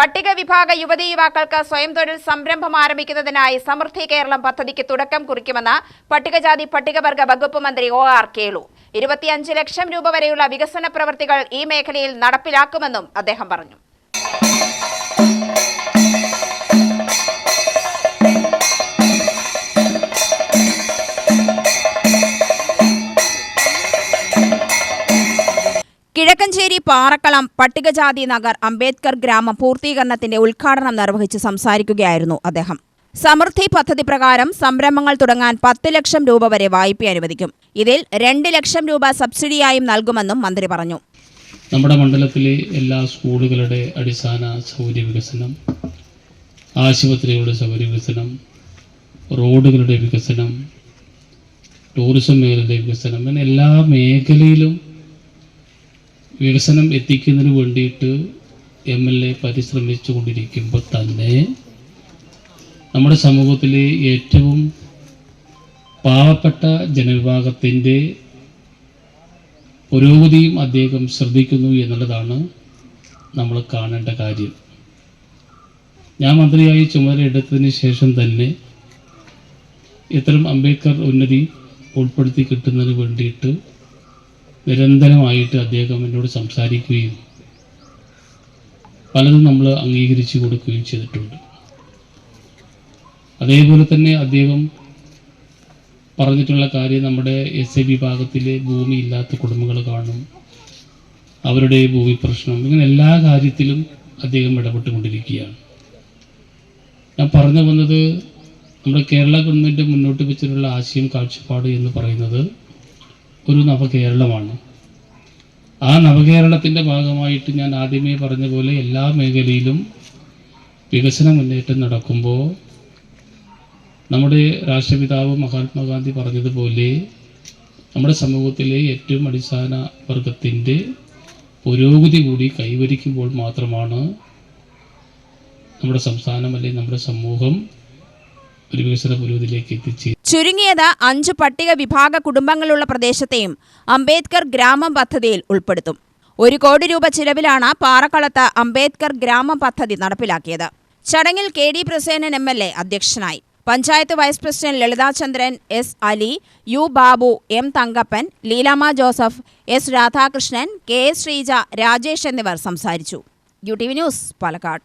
പട്ടിക വിഭാഗ യുവതി യുവാക്കൾക്ക് സ്വയം തൊഴിൽ സംരംഭം ആരംഭിക്കുന്നതിനായി സമൃദ്ധി കേരളം പദ്ധതിക്ക് തുടക്കം കുറിക്കുമെന്ന് പട്ടികജാതി പട്ടികവർഗ വകുപ്പ് മന്ത്രി ഒ ആർ കേളു. ഇരുപത്തിയഞ്ച് ലക്ഷം രൂപ വരെയുള്ള വികസന പ്രവൃത്തികൾ ഈ മേഖലയിൽ നടപ്പിലാക്കുമെന്നും അദ്ദേഹം പറഞ്ഞു. കിഴക്കഞ്ചേരി പാറക്കളം പട്ടികജാതി നഗർ അംബേദ്കർ ഗ്രാമം പൂർത്തീകരണത്തിന്റെ ഉദ്ഘാടനം നിർവഹിച്ച് സംസാരിക്കുകയായിരുന്നു അദ്ദേഹം. സമൃദ്ധി പദ്ധതി പ്രകാരം സംരംഭങ്ങൾ തുടങ്ങാൻ പത്ത് ലക്ഷം രൂപ വരെ വായ്പ അനുവദിക്കും. ഇതിൽ രണ്ട് ലക്ഷം രൂപ സബ്സിഡിയായും നൽകുമെന്നും മന്ത്രി പറഞ്ഞു. നമ്മുടെ മണ്ഡലത്തിലെ എല്ലാ സ്കൂളുകളുടെ അടിസ്ഥാന സൗകര്യ വികസനം ആശുപത്രികളുടെ സൗകര്യ വികസനം റോഡുകളുടെ വികസനം ടൂറിസം മേഖലയുടെ വികസനം എല്ലാ മേഖലയിലും വികസനം എത്തിക്കുന്നതിന് വേണ്ടിയിട്ട് എം എൽ എ പരിശ്രമിച്ചു കൊണ്ടിരിക്കുമ്പോൾ തന്നെ നമ്മുടെ സമൂഹത്തിലെ ഏറ്റവും പാവപ്പെട്ട ജനവിഭാഗത്തിന്റെ പുരോഗതിയും അദ്ദേഹം ശ്രദ്ധിക്കുന്നു എന്നുള്ളതാണ് നമ്മൾ കാണേണ്ട കാര്യം. ഞാൻ മന്ത്രിയായി ചുമതലയെടുത്തതിന് ശേഷം തന്നെ ഇത്തരം അംബേദ്കർ ഉന്നതി ഉൾപ്പെടുത്തി കിട്ടുന്നതിന് വേണ്ടിയിട്ട് നിരന്തരമായിട്ട് അദ്ദേഹം എന്നോട് സംസാരിക്കുകയും പലതും നമ്മൾ അംഗീകരിച്ചു കൊടുക്കുകയും ചെയ്തിട്ടുണ്ട്. അതേപോലെ തന്നെ അദ്ദേഹം പറഞ്ഞിട്ടുള്ള കാര്യം നമ്മുടെ എസ് എ വിഭാഗത്തിലെ ഭൂമി ഇല്ലാത്ത കുടുംബങ്ങൾ കാണും അവരുടെ ഭൂമി പ്രശ്നം ഇങ്ങനെ എല്ലാ കാര്യത്തിലും അദ്ദേഹം ഇടപെട്ടുകൊണ്ടിരിക്കുകയാണ്. ഞാൻ പറഞ്ഞു വന്നത് നമ്മുടെ കേരള ഗവൺമെന്റ് മുന്നോട്ട് വെച്ചിട്ടുള്ള ആശയം കാഴ്ചപ്പാട് എന്ന് പറയുന്നത് ഒരു നവകേരളമാണ്. ആ നവകേരളത്തിന്റെ ഭാഗമായിട്ട് ഞാൻ ആദ്യമേ പറഞ്ഞ പോലെ എല്ലാ മേഖലയിലും വികസന മുന്നേറ്റം നടക്കുമ്പോൾ നമ്മുടെ രാഷ്ട്രപിതാവ് മഹാത്മാഗാന്ധി പറഞ്ഞതുപോലെ നമ്മുടെ സമൂഹത്തിലെ ഏറ്റവും അടിസ്ഥാന വർഗത്തിന്റെ പുരോഗതി കൂടി കൈവരിക്കുമ്പോൾ മാത്രമാണ് നമ്മുടെ സംസ്ഥാനം അല്ലെങ്കിൽ നമ്മുടെ സമൂഹം ഒരു വികസന പുരോഗതിയിലേക്ക് എത്തിച്ചേ ചുരുങ്ങിയത് അഞ്ച് പട്ടിക വിഭാഗ കുടുംബങ്ങളുള്ള പ്രദേശത്തെയും അംബേദ്കർ ഗ്രാമം പദ്ധതിയിൽ ഉൾപ്പെടുത്തും. ഒരു കോടി രൂപ ചിലവിലാണ് പാറക്കളത്ത് അംബേദ്കർ ഗ്രാമം പദ്ധതി നടപ്പിലാക്കിയത്. ചടങ്ങിൽ K D Prasenan M L A അധ്യക്ഷനായി. Panchayat vice president Lalithachandran S Ali U Babu M Thankappan Leelamma Joseph S Radhakrishnan K Sreeja Rajesh എന്നിവർ സംസാരിച്ചു. U T V news Palakkad.